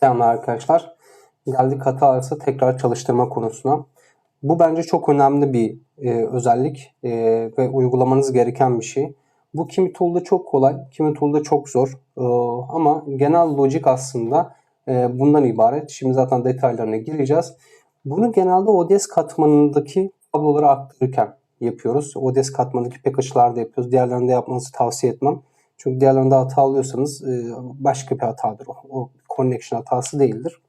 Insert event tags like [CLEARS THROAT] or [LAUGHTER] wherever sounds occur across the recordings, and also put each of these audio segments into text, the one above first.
Selam arkadaşlar. Geldik hata arası tekrar çalıştırma konusuna. Bu bence çok önemli bir e, özellik e, ve uygulamanız gereken bir şey. Bu kimi tool'da çok kolay, kimi tool'da çok zor. E, ama genel lojik aslında e, bundan ibaret. Şimdi zaten detaylarına gireceğiz. Bunu genelde ODS katmanındaki tabloları aktarırken yapıyoruz. ODS katmanındaki package'larda yapıyoruz. Diğerlerinde yapmanızı tavsiye etmem. Çünkü diğerlerinde hata alıyorsanız e, başka bir hatadır o. O connection hatası değildir.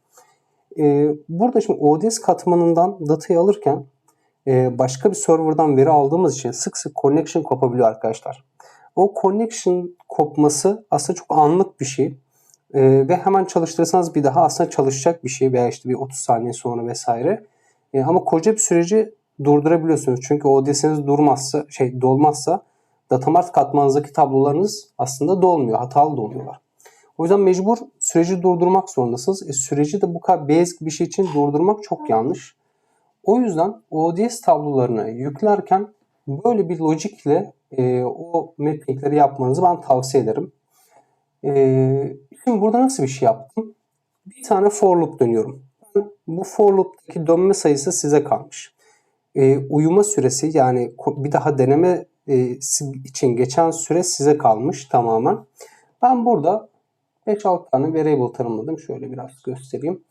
E, burada şimdi ODS katmanından datayı alırken e, başka bir serverdan veri aldığımız için sık sık connection kopabiliyor arkadaşlar. O connection kopması aslında çok anlık bir şey. E, ve hemen çalıştırırsanız bir daha aslında çalışacak bir şey veya işte bir 30 saniye sonra vesaire. E, ama koca bir süreci durdurabiliyorsunuz. Çünkü ODS'iniz durmazsa, şey dolmazsa datamart katmanınızdaki tablolarınız aslında dolmuyor. Hatalı doluyorlar. O yüzden mecbur süreci durdurmak zorundasınız. E, süreci de bu kadar basic bir şey için durdurmak çok yanlış. O yüzden ODS tablolarını yüklerken böyle bir logikle e, o mappingleri yapmanızı ben tavsiye ederim. E, şimdi burada nasıl bir şey yaptım? Bir tane for loop dönüyorum. Bu for loop'taki dönme sayısı size kalmış. E, uyuma süresi yani bir daha deneme e, için geçen süre size kalmış tamamen. Ben burada 5-6 tane variable tanımladım. Şöyle biraz göstereyim.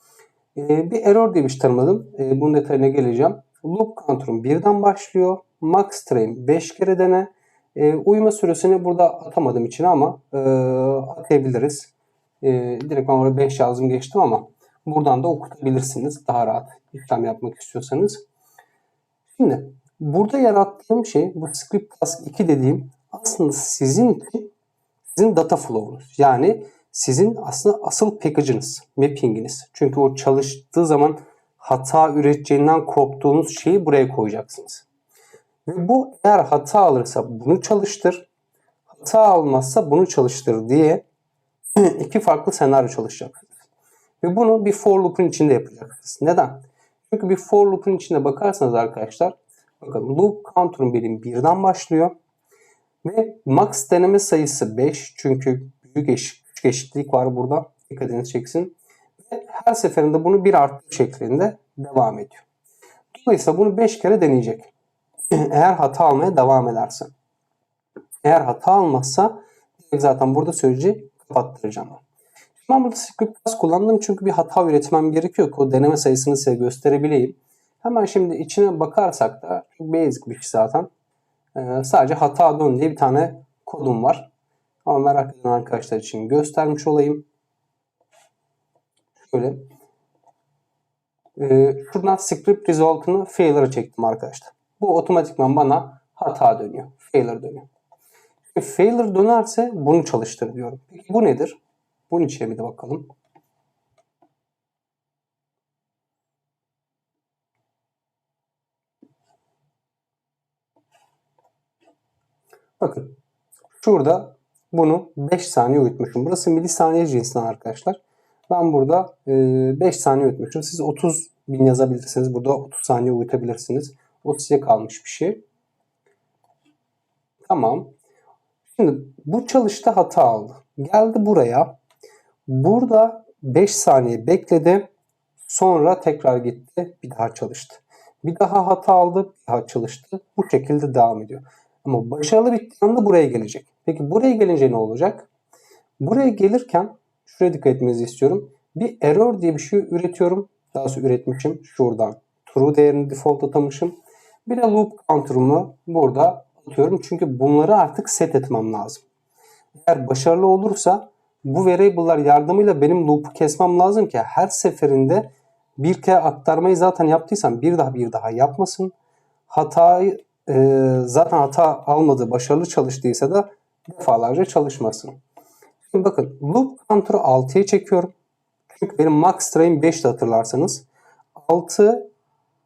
E, bir error şey tanımladım. E, bunun detayına geleceğim. Loop counter'ım birden başlıyor. Max train 5 kere dene. E, uyuma süresini burada atamadığım için ama e, atayabiliriz. E, direkt ben oraya 5 yazdım geçtim ama buradan da okutabilirsiniz. Daha rahat işlem yapmak istiyorsanız. Şimdi burada yarattığım şey bu script task 2 dediğim aslında sizin sizin data flow'unuz. Yani sizin aslında asıl package'ınız, mapping'iniz. Çünkü o çalıştığı zaman hata üreteceğinden korktuğunuz şeyi buraya koyacaksınız. Ve bu eğer hata alırsa bunu çalıştır, hata almazsa bunu çalıştır diye [CLEARS THROAT] iki farklı senaryo çalışacaksınız. Ve bunu bir for loop'un içinde yapacaksınız. Neden? Çünkü bir for loop'un içine bakarsanız arkadaşlar bakın loop counter'ın birim birden başlıyor. Ve max deneme sayısı 5 çünkü büyük eşit, küçük eşitlik var burada. Dikkatinizi çeksin. Ve her seferinde bunu bir arttı şeklinde devam ediyor. Dolayısıyla bunu 5 kere deneyecek. [CLEARS THROAT] Eğer hata almaya devam ederse. Eğer hata almazsa zaten burada süreci kapattıracağım. Ben burada script class kullandım çünkü bir hata üretmem gerekiyor ki o deneme sayısını size gösterebileyim. Hemen şimdi içine bakarsak da basic bir şey zaten. Ee, sadece hata dön diye bir tane kodum var. Ama merak eden arkadaşlar için göstermiş olayım. Şöyle. Ee, şuradan script result'ını failure'a çektim arkadaşlar. Bu otomatikman bana hata dönüyor. Failure dönüyor. E, failure dönerse bunu çalıştır diyorum. Peki bu nedir? Bunun içine bir de bakalım. Bakın. Şurada bunu 5 saniye uyutmuşum. Burası milisaniye cinsinden arkadaşlar. Ben burada 5 saniye uyutmuşum. Siz 30 bin yazabilirsiniz. Burada 30 saniye uyutabilirsiniz. O size kalmış bir şey. Tamam. Şimdi bu çalışta hata aldı. Geldi buraya. Burada 5 saniye bekledi. Sonra tekrar gitti. Bir daha çalıştı. Bir daha hata aldı. Bir daha çalıştı. Bu şekilde devam ediyor. Ama başarılı bittiği anda buraya gelecek. Peki buraya gelince ne olacak? Buraya gelirken şuraya dikkat etmenizi istiyorum. Bir error diye bir şey üretiyorum. Daha sonra üretmişim. Şuradan true değerini default atamışım. Bir de loop counter'ımı burada atıyorum. Çünkü bunları artık set etmem lazım. Eğer başarılı olursa bu variable'lar yardımıyla benim loop'u kesmem lazım ki her seferinde bir kere aktarmayı zaten yaptıysam bir daha bir daha yapmasın. Hatayı zaten hata almadı, başarılı çalıştıysa da defalarca çalışmasın. Şimdi bakın loop counter'ı 6'ya çekiyorum. Çünkü benim max train 5'ti hatırlarsanız. 6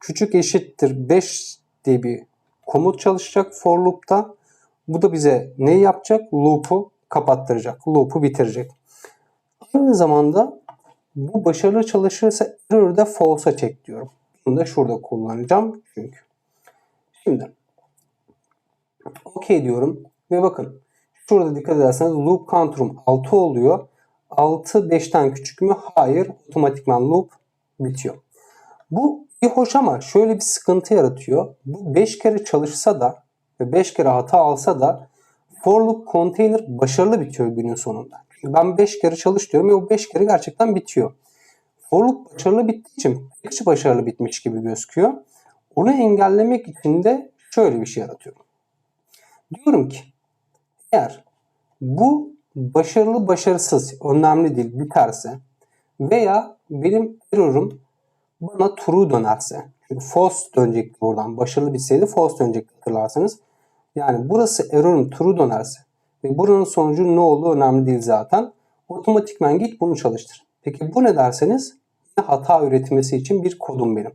küçük eşittir 5 diye bir komut çalışacak for loop'ta. Bu da bize ne yapacak? Loop'u kapattıracak. Loop'u bitirecek. Aynı zamanda bu başarılı çalışırsa error'ı da false'a çek diyorum. Bunu da şurada kullanacağım çünkü. Şimdi OK diyorum ve bakın şurada dikkat ederseniz loop counter'ım 6 oluyor. 6 5'ten küçük mü? Hayır. Otomatikman loop bitiyor. Bu bir hoş ama şöyle bir sıkıntı yaratıyor. Bu 5 kere çalışsa da ve 5 kere hata alsa da for loop container başarılı bitiyor günün sonunda. Çünkü ben 5 kere çalış diyorum ve o 5 kere gerçekten bitiyor. For loop başarılı bittiği için package başarılı bitmiş gibi gözüküyor. Onu engellemek için de şöyle bir şey yaratıyorum. Diyorum ki eğer bu başarılı başarısız önemli değil biterse veya benim error'um bana true dönerse çünkü false dönecekti buradan başarılı bitseydi false dönecekti hatırlarsanız yani burası error'um true dönerse ve buranın sonucu ne olduğu önemli değil zaten otomatikman git bunu çalıştır. Peki bu ne derseniz hata üretmesi için bir kodum benim.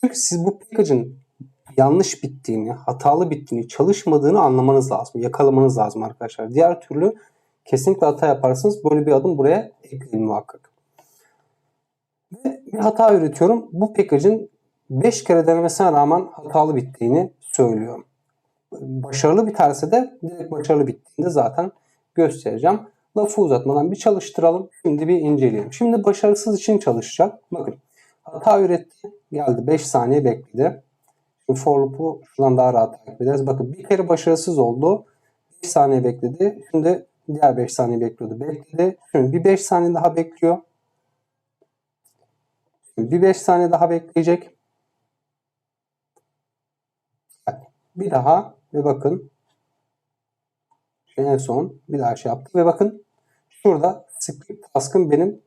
Çünkü siz bu package'ın yanlış bittiğini, hatalı bittiğini, çalışmadığını anlamanız lazım. Yakalamanız lazım arkadaşlar. Diğer türlü kesinlikle hata yaparsınız. Böyle bir adım buraya ekleyin muhakkak. Ve bir hata üretiyorum. Bu package'ın 5 kere denemesine rağmen hatalı bittiğini söylüyorum. Başarılı biterse de direkt başarılı bittiğinde zaten göstereceğim. Lafı uzatmadan bir çalıştıralım. Şimdi bir inceleyelim. Şimdi başarısız için çalışacak. Bakın hata üretti. Geldi 5 saniye bekledi. Şimdi for loop'u şuradan daha rahat takip ederiz. Bakın bir kere başarısız oldu. 5 saniye bekledi. Şimdi diğer 5 saniye bekliyordu. Bekledi. Şimdi bir 5 saniye daha bekliyor. Şimdi bir 5 saniye daha bekleyecek. Bir daha ve bakın en son bir daha şey yaptı ve bakın şurada script task'ım benim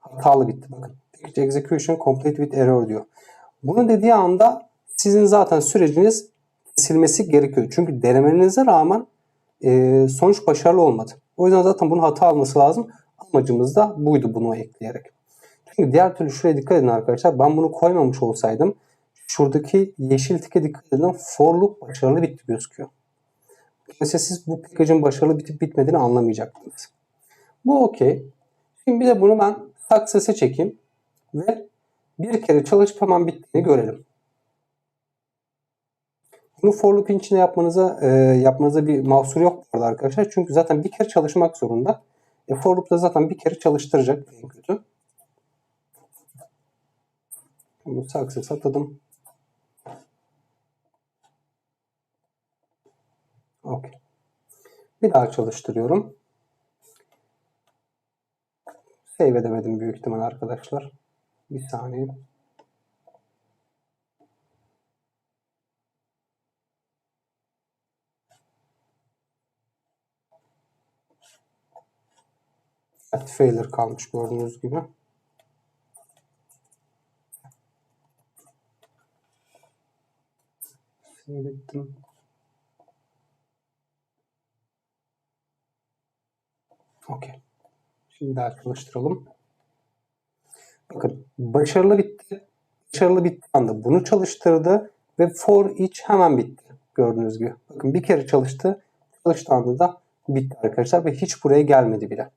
hatalı bitti. Bakın execution complete with error diyor. Bunu dediği anda sizin zaten süreciniz kesilmesi gerekiyor. Çünkü denemenize rağmen e, sonuç başarılı olmadı. O yüzden zaten bunun hata alması lazım. Amacımız da buydu bunu ekleyerek. Çünkü diğer türlü şuraya dikkat edin arkadaşlar. Ben bunu koymamış olsaydım şuradaki yeşil tike dikkat edin. For loop başarılı bitti gözüküyor. Dolayısıyla siz bu package'ın başarılı bitip bitmediğini anlamayacaksınız. Bu okey. Şimdi bir de bunu ben success'e çekeyim ve bir kere çalışıp hemen bittiğini görelim. Bunu for loop'in içinde yapmanıza e, yapmanıza bir mahsur yok burada arkadaşlar. Çünkü zaten bir kere çalışmak zorunda. E, for loop da zaten bir kere çalıştıracak en kötü. Bunu success atadım. Okay. Bir daha çalıştırıyorum. Save edemedim büyük ihtimal arkadaşlar. Bir saniye. Evet, failure kalmış gördüğünüz gibi. Save ettim. Okey. Şimdi daha çalıştıralım. Bakın başarılı bitti. Başarılı bitti anda bunu çalıştırdı ve for each hemen bitti. Gördüğünüz gibi. Bakın bir kere çalıştı. Çalıştığı anda da bitti arkadaşlar ve hiç buraya gelmedi bile.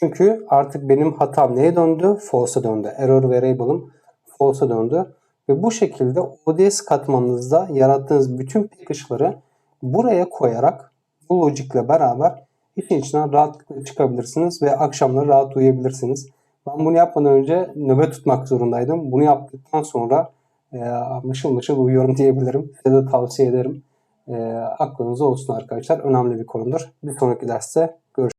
Çünkü artık benim hatam neye döndü? False'a döndü. Error variable'ım false'a döndü. Ve bu şekilde ODS katmanınızda yarattığınız bütün package'ları buraya koyarak bu logikle beraber işin içinden rahatlıkla çıkabilirsiniz ve akşamları rahat uyuyabilirsiniz. Ben bunu yapmadan önce nöbet tutmak zorundaydım. Bunu yaptıktan sonra e, mışıl mışıl uyuyorum diyebilirim. Size de tavsiye ederim. E, aklınızda olsun arkadaşlar. Önemli bir konudur. Bir sonraki derste görüşürüz.